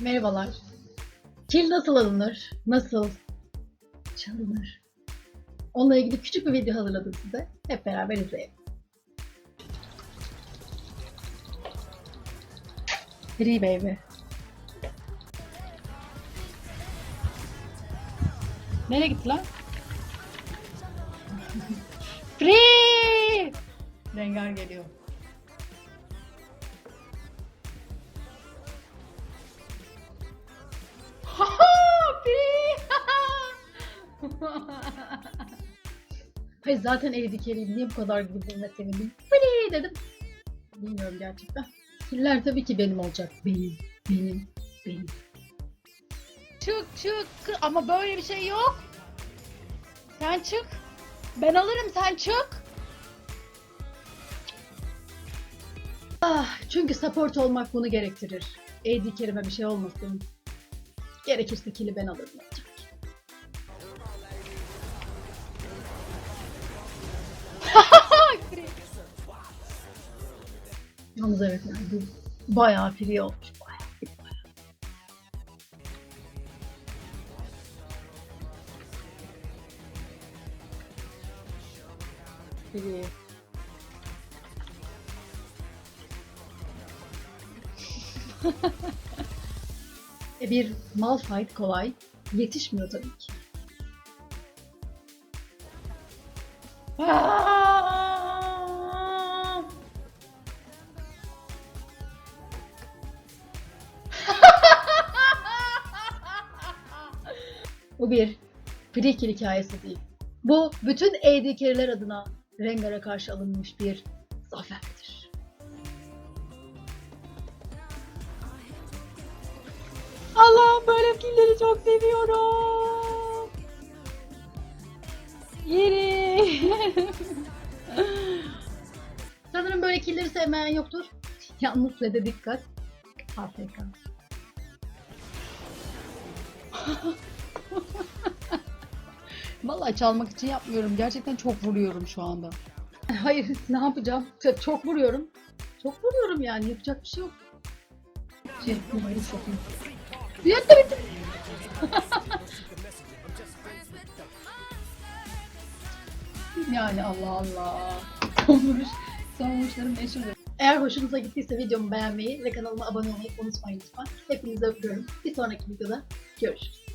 Merhabalar. Kil nasıl alınır? Nasıl çalınır? Onunla ilgili küçük bir video hazırladım size. Hep beraber izleyelim. Free baby. Nereye gitti lan? Free! Rengar geliyor. Hayır zaten eli dikeliyim. Niye bu kadar güldüğüme sevindim? Free dedim. Bilmiyorum gerçekten. Killer tabii ki benim olacak. Benim, benim, benim. Çık çık ama böyle bir şey yok. Sen çık. Ben alırım sen çık. Ah, çünkü support olmak bunu gerektirir. AD kerime bir şey olmasın. Gerekirse kili ben alırım. olacak. Yalnız evet yani bu bayağı free olmuş. Bayağı. Free. e bir Malphite kolay yetişmiyor tabii ki. Aa! Bu bir free kill hikayesi değil. Bu bütün AD adına Rengar'a karşı alınmış bir zaferdir. Allah'ım böyle killleri çok seviyorum. Yeri. Sanırım böyle killleri sevmeyen yoktur. Yalnız de dikkat. AFK. Vallahi çalmak için yapmıyorum. Gerçekten çok vuruyorum şu anda. Hayır, ne yapacağım? Çok- vuruyorum. Çok vuruyorum yani. Yapacak bir şey yok. Şey, numarayı sokayım. Diyet de bitti. yani Allah Allah. Son vuruş, son meşhurdur. Eğer hoşunuza gittiyse videomu beğenmeyi ve kanalıma abone olmayı unutmayın lütfen. Hepinizi öpüyorum. Bir sonraki videoda görüşürüz.